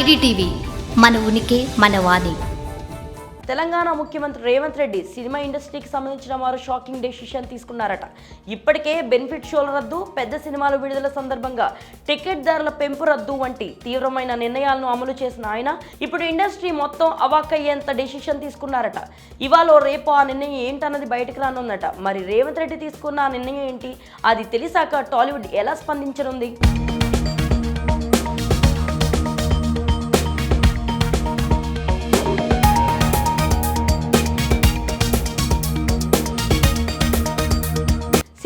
IDTV మన ఉనికి మన వాణి. తెలంగాణ ముఖ్యమంత్రి రేవంత్ రెడ్డి సినిమా ఇండస్ట్రీకి సంబంధించిన వారు షాకింగ్ డెసిషన్ తీసుకున్నారట. ఇప్పటికే బెనిఫిట్ షోల రద్దు పెద్ద సినిమాలు విడుదల సందర్భంగా టికెట్ ధరల పెంపు రద్దు వంటి తీవ్రమైన నిర్ణయాలను అమలు చేసిన ఆయన ఇప్పుడు ఇండస్ట్రీ మొత్తం అవాక్కయ్యేంత డెసిషన్ తీసుకున్నారట. ఇవాళ రేపు ఆ నిర్ణయం ఏంటన్నది బయటకు రానుందట. మరి రేవంత్ రెడ్డి తీసుకున్న ఆ నిర్ణయం ఏంటి? అది తెలిసాక టాలీవుడ్ ఎలా స్పందించనుంది?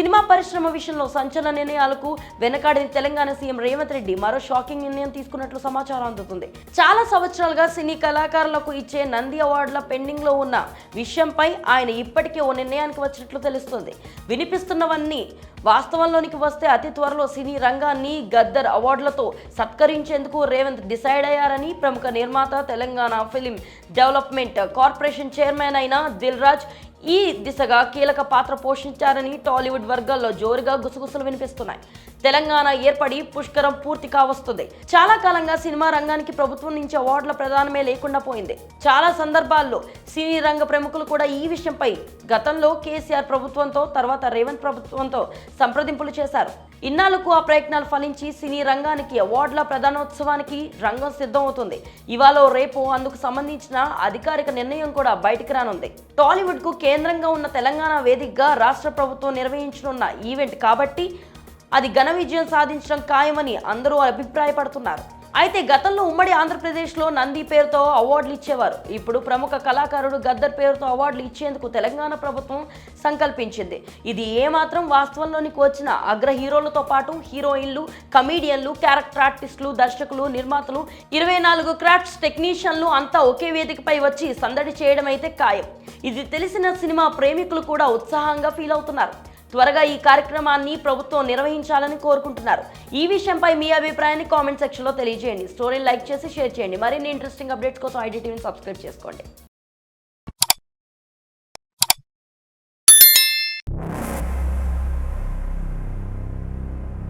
సినిమా పరిశ్రమ విషయంలో సంచలన నిర్ణయాలకు వెనకాడిన తెలంగాణ సీఎం రేవంత్ రెడ్డి మరో షాకింగ్ నిర్ణయం తీసుకున్నట్లు సమాచారం అందుతుంది. చాలా సంవత్సరాలుగా సినీ కళాకారులకు ఇచ్చే నంది అవార్డుల పెండింగ్లో ఉన్న విషయంపై ఆయన ఇప్పటికే ఓ నిర్ణయానికి వచ్చినట్లు తెలుస్తుంది. వినిపిస్తున్నవన్నీ వాస్తవంలోనికి వస్తే అతి త్వరలో సినీ రంగాన్ని గద్దర్ అవార్డులతో సత్కరించేందుకు రేవంత్ డిసైడ్ అయ్యారని ప్రముఖ నిర్మాత Telangana film development corporation chairman అయిన దిల్ రాజ్ ఈ దిశగా కీలక పాత్ర పోషించారని టాలీవుడ్ వర్గాల్లో జోరుగా గుసగుసలు వినిపిస్తున్నాయి. తెలంగాణ ఏర్పడి పుష్కరం పూర్తి కావస్తుంది చాలా కాలంగా సినిమా రంగానికి ప్రభుత్వం నుంచి అవార్డుల ప్రదానమే లేకుండా పోయింది. చాలా సందర్భాల్లో సినీ రంగ ప్రముఖులు కూడా ఈ విషయంపై గతంలో కేసీఆర్ ప్రభుత్వంతో తర్వాత రేవంత్ ప్రభుత్వంతో సంప్రదింపులు చేశారు. ఇన్నాళ్ళకు ఆ ప్రయత్నాలు ఫలించి సినీ రంగానికి అవార్డుల ప్రధానోత్సవానికి రంగం సిద్ధమవుతుంది. ఇవాళ రేపు అందుకు సంబంధించిన అధికారిక నిర్ణయం కూడా బయటికి రానుంది. టాలీవుడ్కు కేంద్రంగా ఉన్న తెలంగాణ వేదికగా రాష్ట్ర ప్రభుత్వం నిర్వహించనున్న ఈవెంట్ కాబట్టి అది ఘన విజయం సాధించడం ఖాయమని అందరూ అభిప్రాయపడుతున్నారు. అయితే గతంలో ఉమ్మడి ఆంధ్రప్రదేశ్లో నంది పేరుతో అవార్డులు ఇచ్చేవారు. ఇప్పుడు ప్రముఖ కళాకారుడు గద్దర్ పేరుతో అవార్డులు ఇచ్చేందుకు తెలంగాణ ప్రభుత్వం సంకల్పించింది. ఇది ఏమాత్రం వాస్తవంలోనికి వచ్చిన అగ్ర హీరోలతో పాటు హీరోయిన్లు కమీడియన్లు క్యారెక్టర్ ఆర్టిస్టులు దర్శకులు నిర్మాతలు ఇరవై నాలుగు క్రాఫ్ట్స్ టెక్నీషియన్లు అంతా ఒకే వేదికపై వచ్చి సందడి చేయడం అయితే ఖాయం. ఇది తెలిసిన సినిమా ప్రేమికులు కూడా ఉత్సాహంగా ఫీల్ అవుతున్నారు. త్వరగా ఈ కార్యక్రమాన్ని ప్రభుత్వం నిర్వహించాలని కోరుకుంటున్నారు. ఈ విషయంపై మీ అభిప్రాయాన్ని కామెంట్ సెక్షన్లో తెలియజేయండి. స్టోరీని లైక్ చేసి షేర్ చేయండి. మరిన్ని ఇంట్రెస్టింగ్ అప్డేట్స్ కోసం ఐడి టీవీని సబ్స్క్రైబ్ చేసుకోండి.